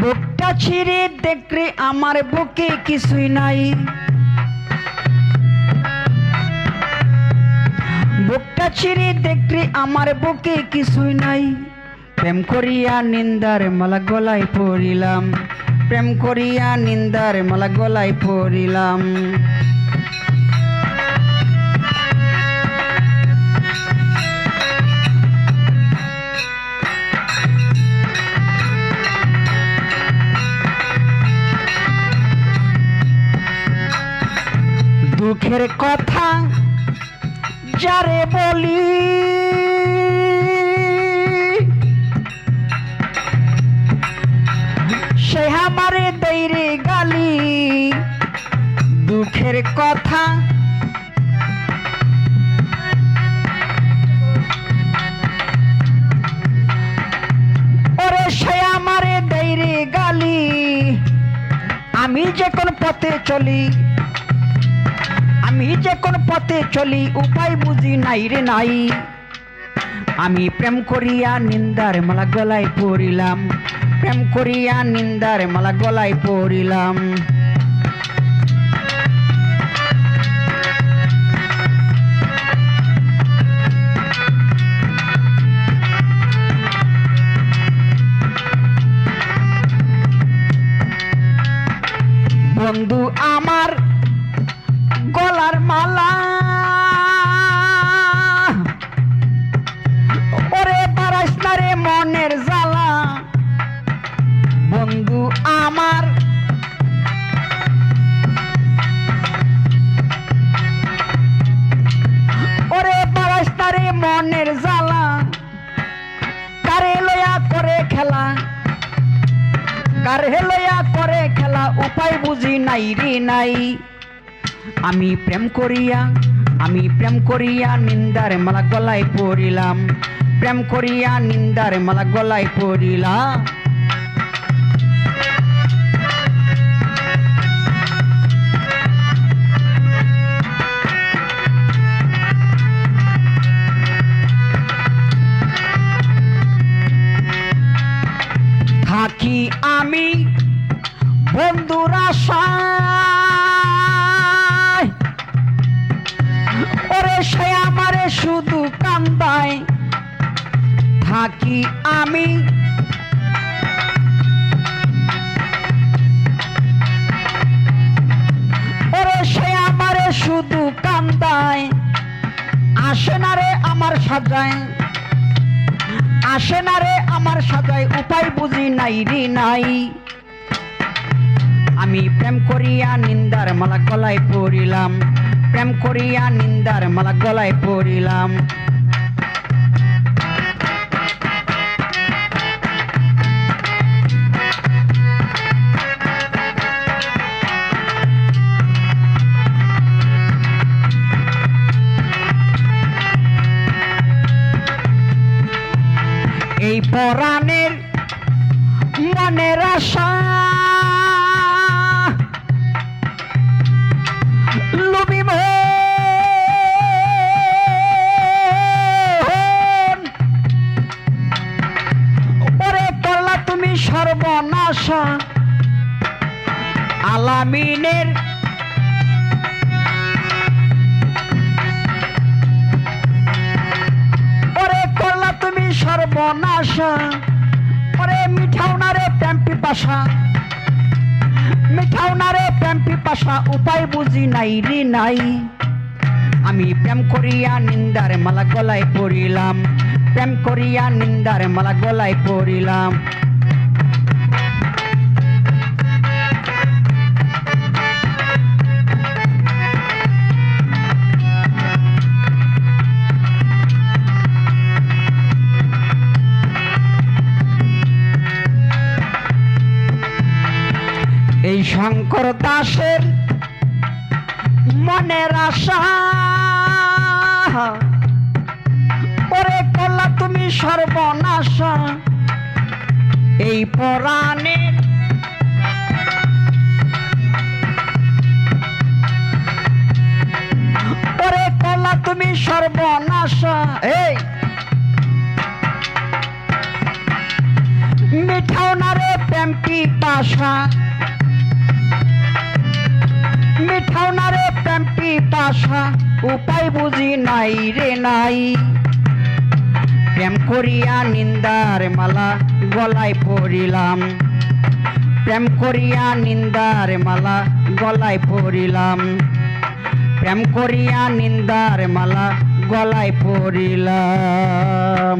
বুকটা ছিঁড়ে দেখরে আমার বুকে কিছুই নাই। বুকটা ছিঁড়ে দেখরে আমার বুকে কিছুই নাই। প্রেম করিয়া নিন্দার মালা গলায় পড়িলাম প্রেম করিয়া নিন্দার মালা গলায় পড়িলাম দুঃখের কথা যারে বলি। সে আমারে দৈরে গালি, দুঃখের কথা। ওরে সে আমারে দৈরে গালি, আমি যে কোন পথে চলি আমি যে কোন পথে চলি, উপায় বুঝি নাই রে নাই। আমি প্রেম করিয়া নিন্দার মালা গলায় পড়িলাম, প্রেম করিয়া নিন্দার মালা গলায় পড়িলাম। বন্ধু আমার গলার মালা। ওরে পারাস রে মনের জ্বালা। বন্ধু আমার। ওরে পারাস রে মনের জ্বালা। কারে লয়া করে খেলা? কারে লয়া করে খেলা? উপায় বুঝি নাই রে নাই। আমি প্রেম করিয়া, আমি প্রেম করিয়া নিন্দার মালা গলায় পড়িলাম। প্রেম করিয়া নিন্দার মালা গলায় পড়িলাম। থাকি আমি। ওরে সে আমারে শুধু কান্দায়, আসে না রে আমার সাজায়। আসে না রে আমার সাজায়, উপায় বুঝি নাই রে নাই। আমি প্রেম করিয়া নিন্দার মালা গলায় পড়িলাম প্রেম করিয়া নিন্দার মালা গলায় পড়িলাম পরাণের মনের আশা। তুমি সর্বনাশা। আলামিনের সর্বনাশা ওরে মিঠাও না রে প্যাম্পি পাশা। মিঠাও না রে প্যাম্পি পাশা, উপায় বুঝি নাই রে নাই। আমি প্রেম করিয়া নিন্দার মালা গলায় পড়িলাম প্রেম করিয়া নিন্দার মালা গলায় পড়িলাম এই শঙ্কর দাসের মনের আশা। ওরে কলা তুমি সর্বনাশা। এই পরাণের ওরে কলা তুমি সর্বনাশা। এই। মিঠাও না রে প্রেমটি পাশা পাশা উপায় বুঝি নাই রে নাই। প্রেম করিয়া নিন্দার মালা গলায় পড়িলাম প্রেম করিয়া নিন্দার মালা গলায় পড়িলাম প্রেম করিয়া নিন্দার মালা গলায় পড়িলাম